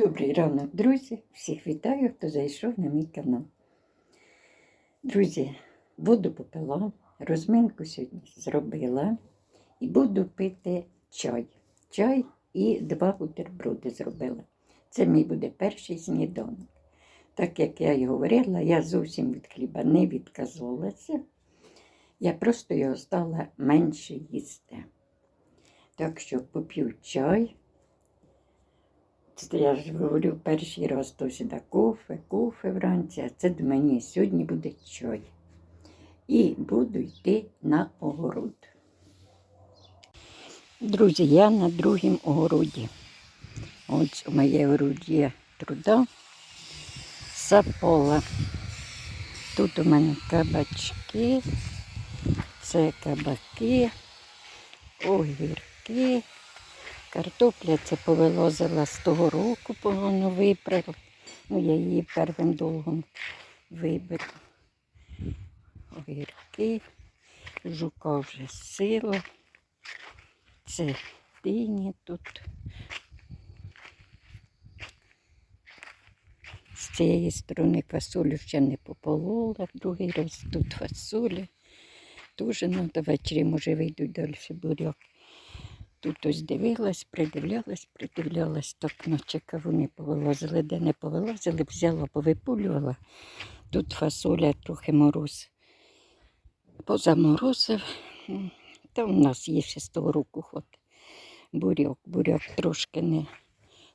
Добрий ранок, друзі! Всіх вітаю, хто зайшов на мій канал. Друзі, воду попила, розминку сьогодні зробила і буду пити чай. Чай і два бутерброди зробила. Це мій буде перший сніданок. Так як я й говорила, я зовсім від хліба не відказувалася. Я просто його стала менше їсти. Так що поп'ю чай. Я ж говорю перший раз то сюди кофе, кофе вранці, а це до мені сьогодні буде чай. І буду йти на огород. Друзі, я на другому огороді. Ось у моє орудіє труда сапола. Тут у мене кабачки, це кабаки, огірки. Картопля це повилозила з того року, погано виправила. Ну, я її первим довгом виберу. Огірки, жука вже сила. Це дині тут. З цієї сторони фасолю ще не пополола, другий раз тут фасоля. Дуже ну, до може, вийдуть далі буряк. Тут ось дивилась, придивлялась, придивлялась, так наче кавуни повилазили, де не повилазили, взяла, повипулювала. Тут фасоля трохи мороз. Позаморозив. Та у нас є ще з того року ход. Буряк. Буряк трошки не,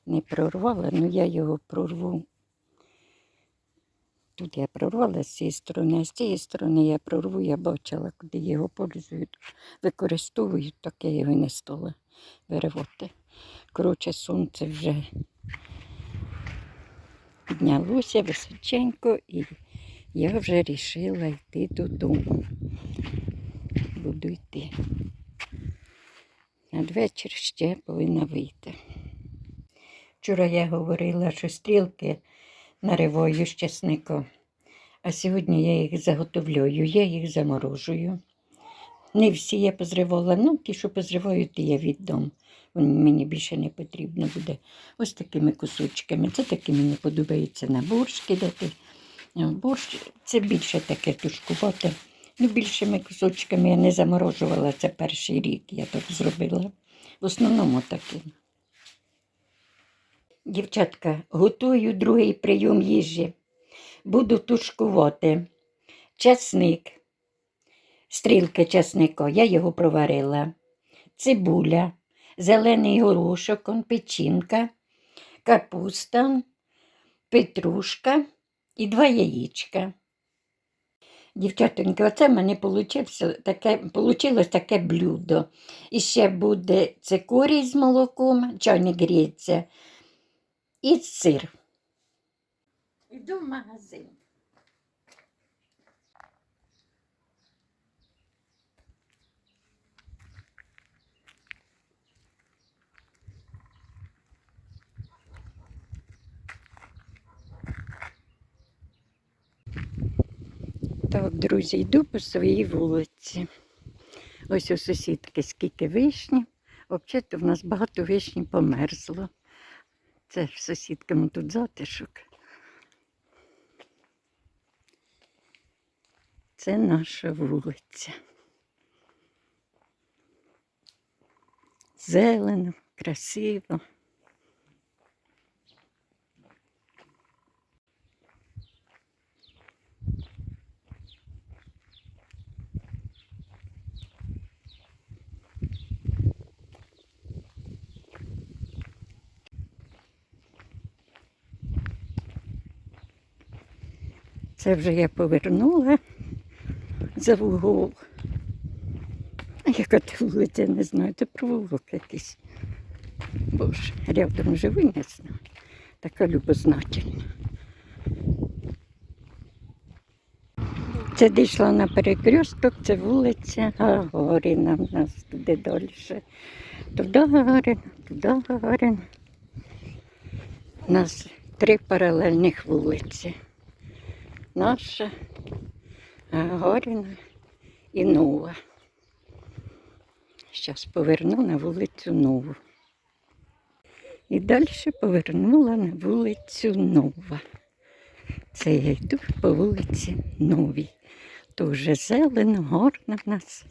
не прорвала, але я його прорву. Тут я прорвала з цієї сторони, а з цієї сторони я прорву, я бачила, куди його пользують, використовують, так я його не стала виривати. Коротше, сонце вже піднялося височенько, і я вже вирішила йти додому. Буду йти. Надвечір ще повинна вийти. Вчора я говорила, що стрілки нариваю з чесником. А сьогодні я їх заготовлюю, я їх заморожую. Не всі я позривала, ну ті, що позриваю, ті я віддам. Мені більше не потрібно буде. Ось такими кусочками. Це такі мені подобається на борщ кидати. Борщ це більше таке тушкувати. Ну, більшими кусочками я не заморожувала. Це перший рік я так зробила. В основному таким. Дівчатка, готую другий прийом їжі. Буду тушкувати часник, стрілки часника, я його проварила, цибуля, зелений горошок, печінка, капуста, петрушка і два яєчка. Дівчатоньки, оце в мене получився таке, таке блюдо. І ще буде цикорій з молоком, чайник гріється, і сир. Іду в магазин. Так, друзі, йду по своїй вулиці. Ось у сусідки скільки вишні. Взагалі в нас багато вишні померзло. Це ж сусідками тут затишок. Це наша вулиця. Зелено, красиво. Це вже я повернула за вугол. Яка це вулиця, не знаю, це провулок якийсь. Боже, рядом живу, не знаю. Така любознательна. Це дійшла на перекресток, це вулиця Гагаріна в нас туди далі. Туди Гагаріна, туди Гагаріна. У нас три паралельних вулиці. Наша, Гагаріна і Нова. Зараз поверну на вулицю Нову. І далі повернула на вулицю Нова. Це я йду по вулиці Новій. Дуже зелено, гарно в нас.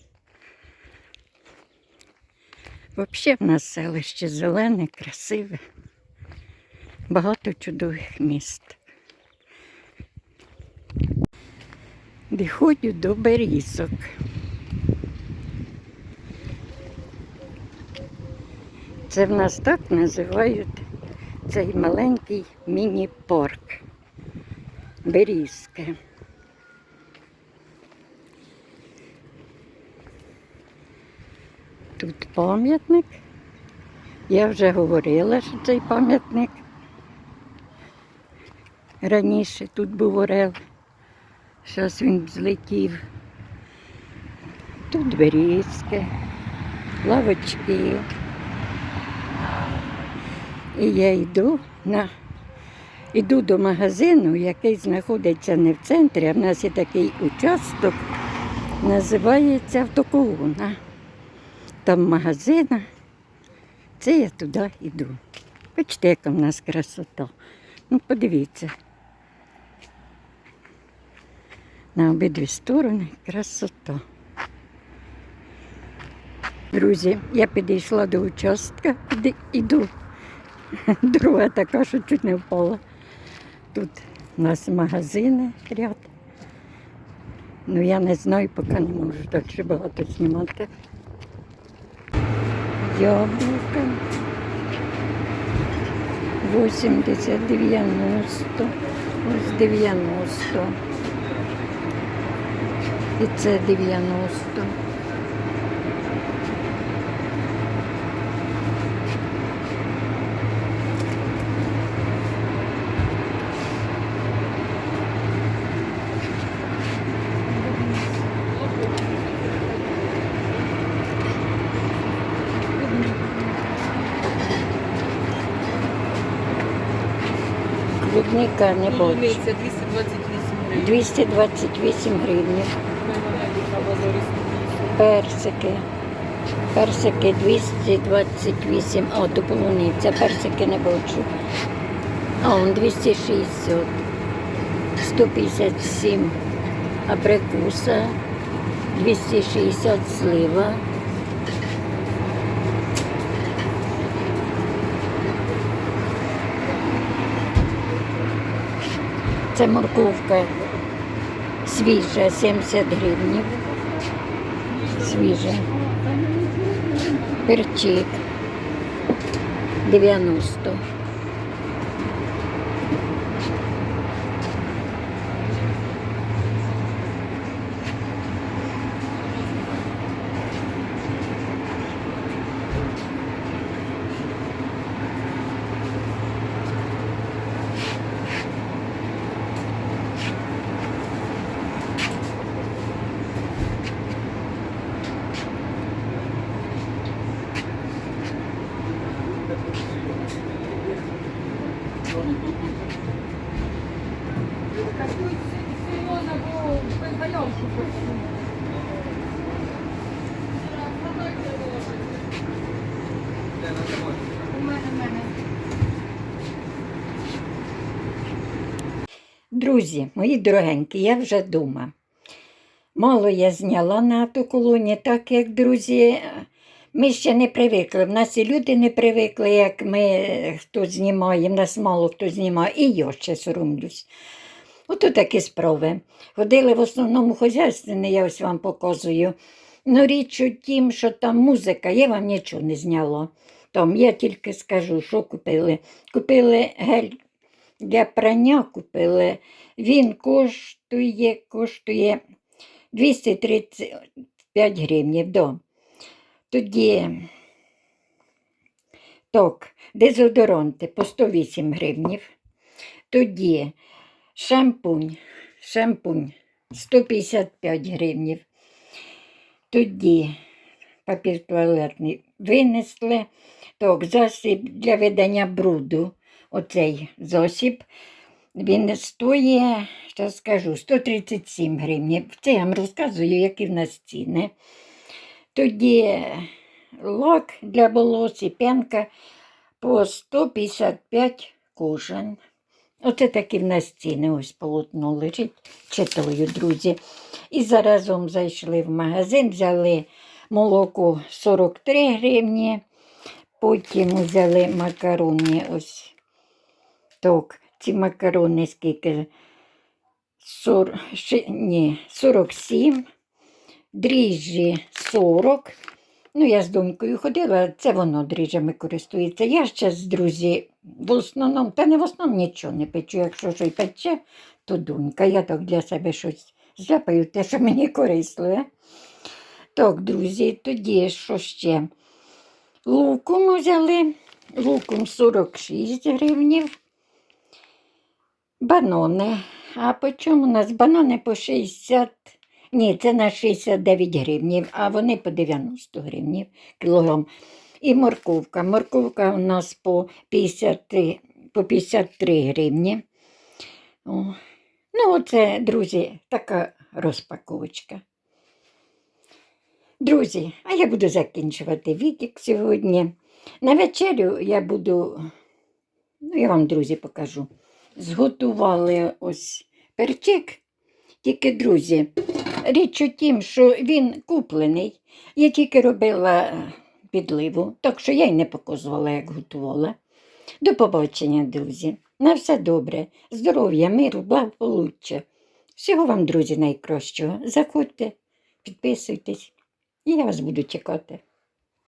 Взагалі в нас селище зелене, красиве. Багато чудових міст. Доходжу до берізок. Це в нас так називають цей маленький міні-парк. Берізки. Тут пам'ятник. Я вже говорила, що цей пам'ятник раніше тут був орел. Зараз він злетів. Тут берізки, лавочки. І я йду на йду до магазину, який знаходиться не в центрі, а в нас є такий участок, називається автоколона. Там магазина. Це я туди йду. Бачите, яка в нас красота. Ну, подивіться. На обидві сторони красота. Друзі, я підійшла до участка, іду. Друга така, що чуть не впала. Тут у нас магазини ряд. Ну я не знаю, поки не можу далі багато знімати. Яблука. 80, 90, ось 90. І це 90. Клубника не бачу. Полуниця 228 гривень. 228 гривень. Персики. Персики 228. О, то полуниця. Персики не бачу. А он 260. 157 абрикуса. 260 слива. Це морковка свіжа, 70 гривень. Свіжа. Перчик 90. Друзі, мої дорогенькі, я вже вдома. Мало я зняла на ту колоні, так як, друзі, ми ще не привикли. В нас і люди не привикли, як ми хто знімає, в нас мало хто знімає, і я ще соромлюсь. Ото такі справи. Ходили в основному хазяйственні, я ось вам показую. Ну, річ у тім, що там музика, я вам нічого не зняла. Там я тільки скажу, що купили. Купили гель для прання купили. Він коштує, коштує 235 гривень. Да. Тоді так, дезодоранти по 108 гривень. Тоді шампунь, шампунь 155 гривень. Тоді папір туалетний винесли. Так, засіб для видання бруду. Оцей засіб. Він стоїть, зараз скажу, 137 гривень. Це я вам розказую, які в нас ціни. Тоді лак для волос і пенка по 155 кожен. Оце такі в нас ціни, ось полотно лежить, читаю, друзі. І заразом зайшли в магазин, взяли молоко 43 гривні, потім взяли макарони ось. Так, ці макарони скільки? 40, ні, 47, дріжджі 40. Ну, я з донькою ходила, це воно дріжджами користується. Я ще з друзі в основному, та не в основному нічого не печу. Якщо щось пече, то донька. Я так для себе щось зляпаю, те, що мені корисно. Е? Так, друзі, тоді що ще? Лукум взяли. Лукум 46 гривнів. Банони. А по чому у нас банани по 60? Ні, це на 69 гривнів, а вони по 90 гривнів кілограм. І морковка. Морковка у нас по 53, по 53 гривні. О. Ну, оце, друзі, така розпаковочка. Друзі, а я буду закінчувати відік сьогодні. На вечерю я буду, ну, я вам, друзі, покажу. Зготували ось перчик. Тільки, друзі, річ у тім, що він куплений. Я тільки робила е, підливу, так що я й не показувала, як готувала. До побачення, друзі. На все добре. Здоров'я, миру, благополуччя. Всього вам, друзі, найкращого. Заходьте, підписуйтесь, і я вас буду чекати.